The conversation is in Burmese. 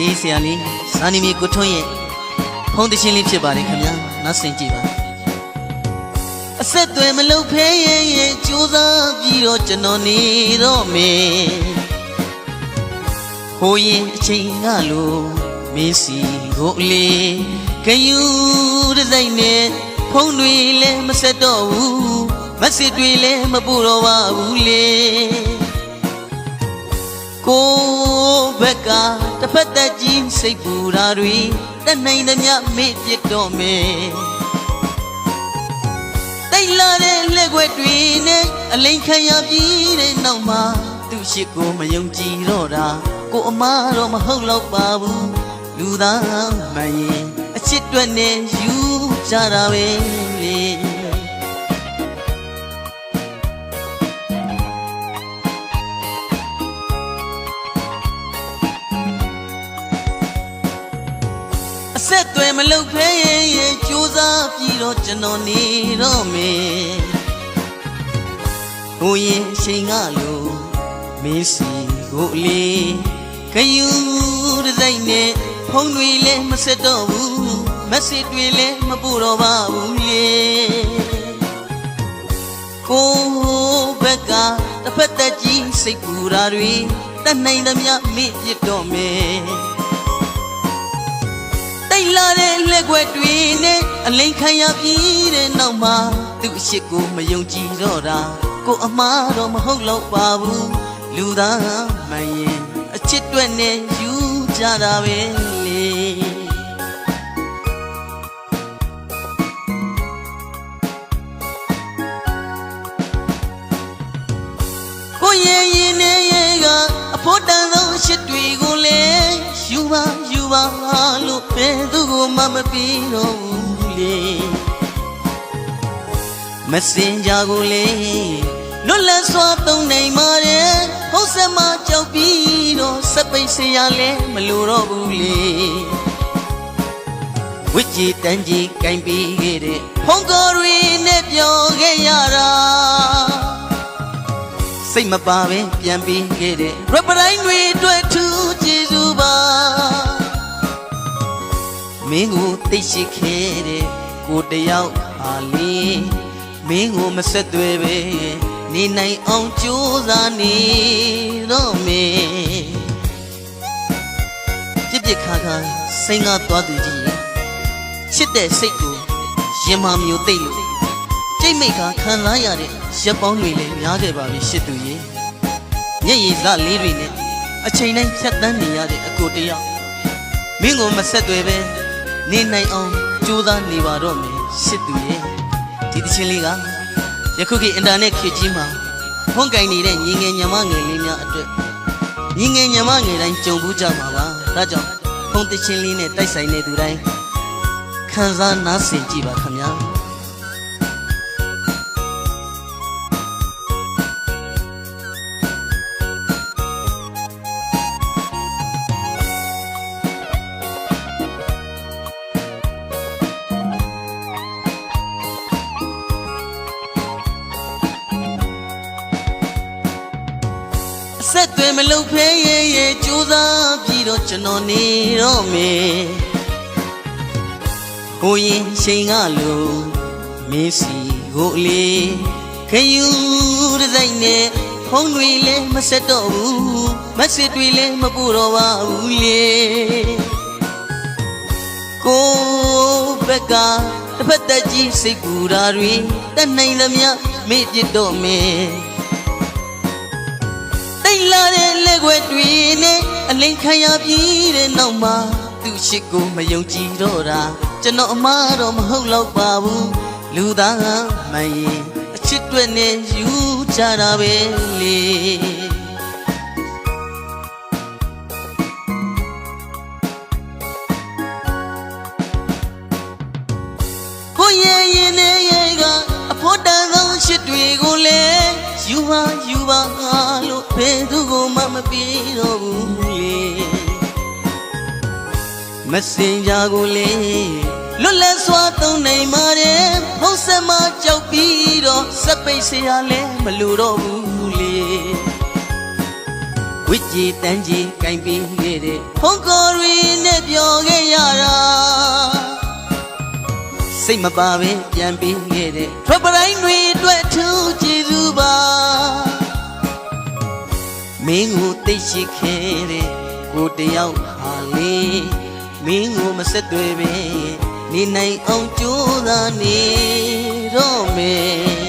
တေးဆရာလေးစာနီမီကိုထွန်းရဲ့ဖုန်းတချင်းလေးဖြစ်ပါတယ်ခင်ဗျာနောက်ဆင်ကြည့်ပါအဆက်အသွယ်မလုပ်ဖဲရဲ့ရဲ့ကြိုးစားပြီးတော့ကျွန်တော်နေတော့မယ်ဟိုရင်အချိန်ကလို့မင်းစီကိုအလေးခယူတဲ့စိတ်နဲ့ဖုန်းတွေလည်းမဆက်တော့ဘူးမက်ဆေ့တွေလည်းမပို့တော့ပါဘူးလေ ကိုဘက်ကတစ်ဖက်သက်ကြီးစိတ်ပူတာတွေတနိုင်သမျှမေ့ပြစ်တော့မယ်တိတ်လာတဲ့လက်ွက်တွေနဲ့အလိန်ခံရပြီးတဲ့နောက်မှာသူ့ရှိကိုမယုံကြည်တော့တာကိုအမားတော့မဟုတ်တော့ပါဘူးလူသားမှန်ရင်အချစ်တွက်နဲ့ယူကြတာပဲလေ မလုပ်ဖဲရဲ့ရဲ့ကြိုးစားပြီးတော့ကျွန်တော်နေတော့မယ်ဟိုရင်အချိန်ကလို့မင်းစီကိုအလေးခယူတဲ့စိတ်နဲ့ဖုန်းတွေလည်းမဆက်တော့ဘူးမက်ဆေ့တွေလည်းမပို့တော့ပါဘူးလေကိုဘက်ကတစ်ဖက်သက်ကြီးစိတ်ပူတာတွေတနိုင်သမျှမေ့ပြစ်တော့မယ် တိတ်လာတဲ့လက်ွက်တွေနဲ့အလိန်ခံရပြီးတဲ့နောက်မှာသူ့အရှိကိုမယုံကြည်တော့တာကိုအမားတော့မဟုတ်တော့ပါဘူးလူသားမှန်ရင်အချစ်တွက်နဲ့ယူကြတာပဲ ပါယူပါလို့ဘယ်သူကိုမှမပြီးတော့ဘူးလေမစင်ကြကိုလေလွတ်လပ်စွာသုံးနိုင်ပါတယ်ဟုတ်စမကြောက်ပြီးတော့စပိတ်စရာလဲမလိုတော့ဘူးလေဝိကြီးတန်းကြီးကင်ပြီးခဲ့တဲ့ဖုန်ကော်ရီနဲ့ပြောခဲ့ရတာစိတ်မပါပဲပြန်ပြီးခဲ့တဲ့ရပတိုင်းတွေအတွက်ထူးကျေးဇူးပါ မင်းကိုသိရှိခဲ့တဲ့ကိုတယောက်ဟာလေမင်းကိုမဆက်သွဲပဲနေနိုင်အောင်ကြိုးစားနေတော့မေပြစ်ပြစ်ခါခါစိတ်ငါသွားသူကြီးချစ်တဲ့စိတ်ကိုရင်မာမျိုးသိပ်လို့ကြိတ်မိတ်ကခံစားရတဲ့ရက်ပေါင်းတွေလည်းများခဲ့ပါပြီရှစ်သူရေမျက်ရည်စလေးတွေနဲ့အချိန်တိုင်းဖြတ်တန်းနေရတဲ့အကိုတယောက်မင်းကိုမဆက်သွဲပဲ နေနိုင်အောင်ကြိုးစားနေပါတော့မယ်ရှစ်သူရေဒီတချင်းလေးကယခုခေတ်အင်တာနက်ခေတ်ကြီးမှာဖုန်းကင်နေတဲ့ညီငယ်ညမငယ်လေးများအတွက်ညီငယ်ညမငယ်တိုင်းကြုံဘူးကြမှာပါဒါကြောင့်ဖုန်းတချင်းလေးနဲ့တိုက်ဆိုင်နေသူတိုင်းခံစားနားဆင်ကြည့်ပါခင်ဗျာ ဆက်အသွယ်မလုပ်ဖဲရဲ့ရဲ့ကြိုးစားပြီးတော့ကျွန်တော်နေတော့မယ်ဟိုရင်ချိန်ကလို့မင်းစီကိုအလေးခယူတဲ့စိတ်နဲ့ဖုန်းတွေလည်းမဆက်တော့ဘူးမက်ဆေ့တွေလည်းမပို့တော့ပါဘူးလေကိုဘက်ကတစ်ဖက်သက်ကြီးစိတ်ကူတာတွေတနိုင်သမျှမေ့ပြစ်တော့မယ်တိတ် လာတဲ့လက်ွက်တွေနဲ့အလိန်ခံရပြီးတဲ့နောက်မှာသူ့ရှိကိုမယုံကြည်တော့တာကျွန်တော်အမားတော့မဟုတ်တော့ပါဘူးလူသားမှန်ရင်အချစ်တွက်နဲ့ယူကြတာပဲလေကိုရဲ့ရင်နဲ့ရဲ့ကအဖို့တန်ဆုံးရှစ်တွေကိုလည်းယူပါယူပါ လို့ဘယ်သူကိုမှမပြေတော့ဘူးလေမစင်ကြကိုလေလွတ်လပ်စွာသုံးနိုင်ပါတယ်ဖုံးဆက်မကြောက်ပြီးတော့စက်ပိတ်စရာလဲမလိုတော့ဘူးလေဝိကြီးတန်းကြီးကင်ပြီးခဲ့တဲ့ဖုန်ကော်ရီနဲ့ပြောခဲ့ရတာစိတ်မပါပဲပြန်ပြီးခဲ့တဲ့ထပ်ပတိုင်းတွေအတွက်ထူးကြည်သူပါမ င်းကိုသိရှိခဲ့တဲ့ကိုတယောက်ဟာလေမင်းကိုမဆက်တွေ့ပဲနေနိုင်အောင်ကြိုးစားနေတော့မယ်